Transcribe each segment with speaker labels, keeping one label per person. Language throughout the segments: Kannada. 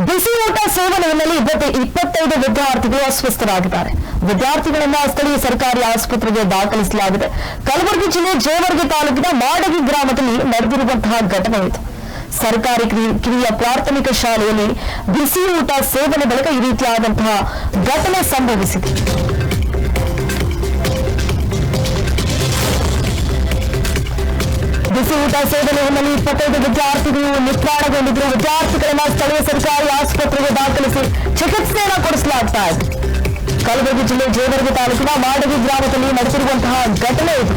Speaker 1: ಬಿಸಿ ಊಟ ಸೇವನೆ ಹಿನ್ನೆಲೆ ಇಪ್ಪತ್ತು ಇಪ್ಪತ್ತೈದು ವಿದ್ಯಾರ್ಥಿಗಳು ಅಸ್ವಸ್ಥರಾಗಿದ್ದಾರೆ. ವಿದ್ಯಾರ್ಥಿಗಳನ್ನ ಸ್ಥಳೀಯ ಸರ್ಕಾರಿ ಆಸ್ಪತ್ರೆಗೆ ದಾಖಲಿಸಲಾಗಿದೆ. ಕಲಬುರಗಿ ಜಿಲ್ಲೆ ಜೇವರ್ಗಿ ತಾಲೂಕಿನ ಮಾಡಗಿ ಗ್ರಾಮದಲ್ಲಿ ನಡೆದಿರುವಂತಹ ಘಟನೆ ಇದು. ಸರ್ಕಾರಿ ಕಿರಿ- ಕಿರಿಯ ಪ್ರಾಥಮಿಕ ಶಾಲೆಯಲ್ಲಿ ಬಿಸಿ ಊಟ ಸೇವನೆ ಬಳಿಕ ಈ ರೀತಿಯಾದಂತಹ ಘಟನೆ ಸಂಭವಿಸಿದೆ. ಬಿಸಿ ಊಟ ಸೇವನೆ ಹಿನ್ನೆಲೆ ಇಪ್ಪತ್ತೈದು ವಿದ್ಯಾರ್ಥಿಗಳು ನಿತ್ರಾಣಗೊಂಡಿದ್ರು ವಿದ್ಯಾರ್ಥಿಗಳನ್ನ ಸ್ಥಳೀಯ ಸರ್ಕಾರಿ ಆಸ್ಪತ್ರೆಗೆ ದಾಖಲಿಸಿ ಚಿಕಿತ್ಸೆಯನ್ನ ಕೊಡಿಸಲಾಗ್ತಾ ಇದೆ. ಕಲಬುರಗಿ ಜಿಲ್ಲೆ ಜೇವರ್ಗಿ ತಾಲೂಕಿನ ಮಾಡಗಿ ಗ್ರಾಮದಲ್ಲಿ ನಡೆದಿರುವಂತಹ ಘಟನೆ ಇದು.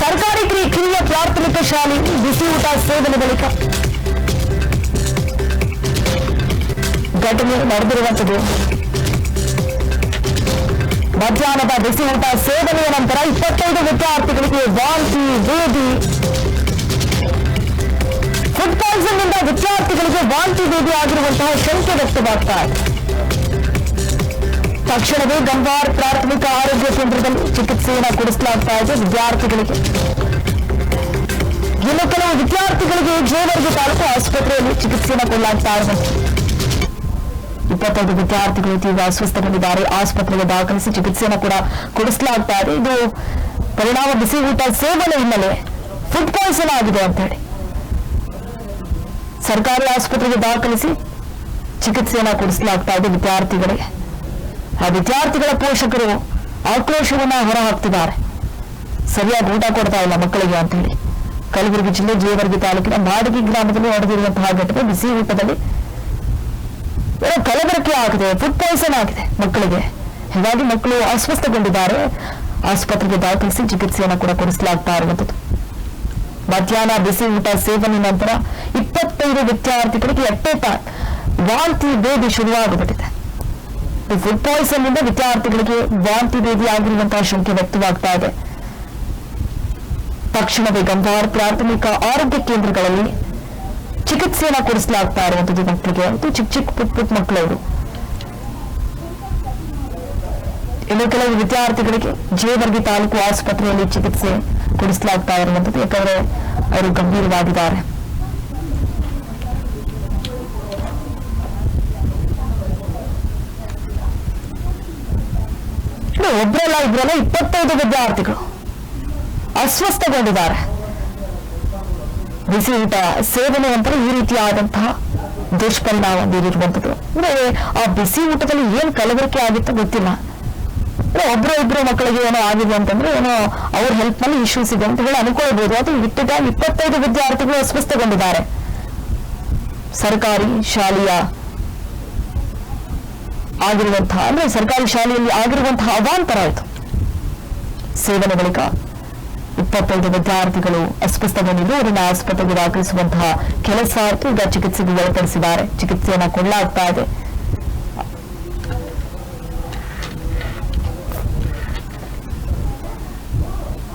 Speaker 1: ಸರ್ಕಾರಿ ಕಿರಿ- ಕಿರಿಯ ಪ್ರಾಥಮಿಕ ಶಾಲೆ ಬಿಸಿ ಊಟ ಸೇವನೆ ಬಳಿಕ ಘಟನೆ ನಡೆದಿರುವಂತದ್ದು ಮಧ್ಯಾಹ್ನದ ಬಿಸಿಯೂಟ ಸೇವನೆಯ ನಂತರ ಇಪ್ಪತ್ತೈದು ವಿದ್ಯಾರ್ಥಿಗಳಿಗೆ ವಾಂತಿ ಬೇದಿ ಫುಡ್ ಪಾಯ್ಸನ್ನಿಂದ ವಿದ್ಯಾರ್ಥಿಗಳಿಗೆ ವಾಂತಿ ಬೇದಿ ಆಗಿರುವಂತಹ ಶಂಕೆ ವ್ಯಕ್ತವಾಗ್ತಾ ಇದೆ. ತಕ್ಷಣವೇ ಗಂಭಾರ್ ಪ್ರಾಥಮಿಕ ಆರೋಗ್ಯ ಕೇಂದ್ರದಲ್ಲಿ ಚಿಕಿತ್ಸೆಯನ್ನು ಕೊಡಿಸಲಾಗ್ತಾ ಇದೆ ವಿದ್ಯಾರ್ಥಿಗಳಿಗೆ. ಇನ್ನು ಕೆಲವು ವಿದ್ಯಾರ್ಥಿಗಳಿಗೆ ಜೇವರ್ಗಿ ತಾಲೂಕು ಆಸ್ಪತ್ರೆಯಲ್ಲಿ ಚಿಕಿತ್ಸೆಯನ್ನು ಕೊಡಲಾಗ್ತಾ ಇದೆ. ಇಪ್ಪತ್ತೈದು ವಿದ್ಯಾರ್ಥಿಗಳು ತೀವ್ರ ಅಸ್ವಸ್ಥಗೊಂಡಿದ್ದಾರೆ ಆಸ್ಪತ್ರೆಗೆ ದಾಖಲಿಸಿ ಚಿಕಿತ್ಸೆಯನ್ನು ಕೂಡ ಕೊಡಿಸಲಾಗ್ತಾ ಇದೆ. ಇದು ಪರಿಣಾಮ ಬಿಸಿ ಊಟ ಸೇವನೆ ಹಿನ್ನೆಲೆ ಫುಡ್ ಪಾಯ್ಸನ್ ಆಗಿದೆ ಅಂತ ಹೇಳಿ. ಸರ್ಕಾರಿ ಆಸ್ಪತ್ರೆಗೆ ದಾಖಲಿಸಿ ಚಿಕಿತ್ಸೆಯನ್ನ ಕೊಡಿಸಲಾಗ್ತಾ ಇದೆ ವಿದ್ಯಾರ್ಥಿಗಳಿಗೆ. ಆ ವಿದ್ಯಾರ್ಥಿಗಳ ಪೋಷಕರು ಆಕ್ರೋಶವನ್ನ ಹೊರಹಾಕ್ತಿದ್ದಾರೆ. ಸರಿಯಾಗಿ ಊಟ ಕೊಡ್ತಾ ಇಲ್ಲ ಮಕ್ಕಳಿಗೆ ಅಂತ ಹೇಳಿ. ಕಲಬುರಗಿ ಜಿಲ್ಲೆ ಜೇವರ್ಗಿ ತಾಲೂಕಿನ ಮಾಡಗಿ ಗ್ರಾಮದಲ್ಲಿ ನಡೆದಿರುವಂತಹ ಘಟನೆ ಬಿಸಿ ಊಟದಲ್ಲಿ ಏನೋ ಕಲಬೆರಕೆ ಆಗಿದೆ ಫುಡ್ ಪಾಯ್ಸನ್ ಆಗಿದೆ ಮಕ್ಕಳಿಗೆ. ಹೀಗಾಗಿ ಮಕ್ಕಳು ಅಸ್ವಸ್ಥಗೊಂಡಿದ್ದಾರೆ. ಆಸ್ಪತ್ರೆಗೆ ದಾಖಲಿಸಿ ಚಿಕಿತ್ಸೆಯನ್ನು ಕೂಡ ಕೊಡಿಸಲಾಗ್ತಾ ಇರುವಂಥದ್ದು. ಮಧ್ಯಾಹ್ನ ಬಿಸಿ ಊಟ ಸೇವನೆ ನಂತರ ಇಪ್ಪತ್ತೈದು ವಿದ್ಯಾರ್ಥಿಗಳಿಗೆ ಎಟ್ಟೆಟ ವಾಂತಿ ಬೇದಿ ಶುರುವಾಗಬಿಟ್ಟಿದೆ. ಫುಡ್ ಪಾಯ್ಸನ್ ವಿದ್ಯಾರ್ಥಿಗಳಿಗೆ ವಾಂತಿ ಬೇದಿ ಆಗಿರುವಂತಹ ಶಂಕೆ ವ್ಯಕ್ತವಾಗ್ತಾ ಇದೆ. ತಕ್ಷಣವೇ ಗಂಭಾರ್ ಪ್ರಾಥಮಿಕ ಆರೋಗ್ಯ ಕೇಂದ್ರಗಳಲ್ಲಿ ಚಿಕಿತ್ಸೆಯನ್ನ ಕೊಡಿಸಲಾಗ್ತಾ ಇರುವಂತದ್ದು ಮಕ್ಕಳಿಗೆ. ಚಿಕ್ಕ ಚಿಕ್ಕ ಪುಟ್ ಪುಟ್ ಮಕ್ಕಳವರು. ಇನ್ನು ಕೆಲವು ವಿದ್ಯಾರ್ಥಿಗಳಿಗೆ ಜೇವರ್ಗಿ ತಾಲೂಕು ಆಸ್ಪತ್ರೆಯಲ್ಲಿ ಚಿಕಿತ್ಸೆ ಕೊಡಿಸಲಾಗ್ತಾ ಇರುವಂತದ್ದು, ಯಾಕಂದ್ರೆ ಅವರು ಗಂಭೀರವಾಗಿದ್ದಾರೆ. ಒಬ್ರಲ್ಲ ಇಬ್ರಲ್ಲ ಇಪ್ಪತ್ತೈದು ವಿದ್ಯಾರ್ಥಿಗಳು ಅಸ್ವಸ್ಥಗೊಂಡಿದ್ದಾರೆ. ಬಿಸಿ ಊಟ ಸೇವನೆ ನಂತರ ಈ ರೀತಿಯಾದಂತಹ ದುಷ್ಪರಿಣಾಮ ಬೀರಿರುವಂತದ್ದು ಅಂದ್ರೆ, ಆ ಬಿಸಿ ಊಟದಲ್ಲಿ ಏನ್ ಕಲಬೆರಕೆ ಆಗಿತ್ತು ಗೊತ್ತಿಲ್ಲ. ಒಬ್ರು ಇಬ್ರು ಮಕ್ಕಳಿಗೆ ಏನೋ ಆಗಿದೆ ಅಂತಂದ್ರೆ, ಏನೋ ಅವ್ರ ಹೆಲ್ಪ್ನಲ್ಲಿ ಇಶ್ಯೂಸ್ ಇದೆ ಅಂತ ಹೇಳಿ ಅನ್ಕೊಳ್ಬಹುದು ಅದು ಇಟ್ಟಿದ್ದ ಇಪ್ಪತ್ತೈದು ವಿದ್ಯಾರ್ಥಿಗಳು ಅಸ್ವಸ್ಥಗೊಂಡಿದ್ದಾರೆ. ಸರ್ಕಾರಿ ಶಾಲೆಯ ಆಗಿರುವಂತಹ, ಅಂದ್ರೆ ಸರ್ಕಾರಿ ಶಾಲೆಯಲ್ಲಿ ಆಗಿರುವಂತಹ ಅವಾಂತರ ಆಯ್ತು. ಸೇವನೆ ಬಳಿಕ ಇಪ್ಪತ್ತೈದು ವಿದ್ಯಾರ್ಥಿಗಳು ಅಸ್ವಸ್ಥಗೊಂಡಿದ್ದು ಅವರನ್ನು ಆಸ್ಪತ್ರೆಗೆ ದಾಖಲಿಸುವಂತಹ ಕೆಲಸ ಈಗ ಚಿಕಿತ್ಸೆಗೆ ಒಳಪಡಿಸಿದ್ದಾರೆ. ಚಿಕಿತ್ಸೆಯನ್ನ ಕೊಡಲಾಗ್ತಾ ಇದೆ.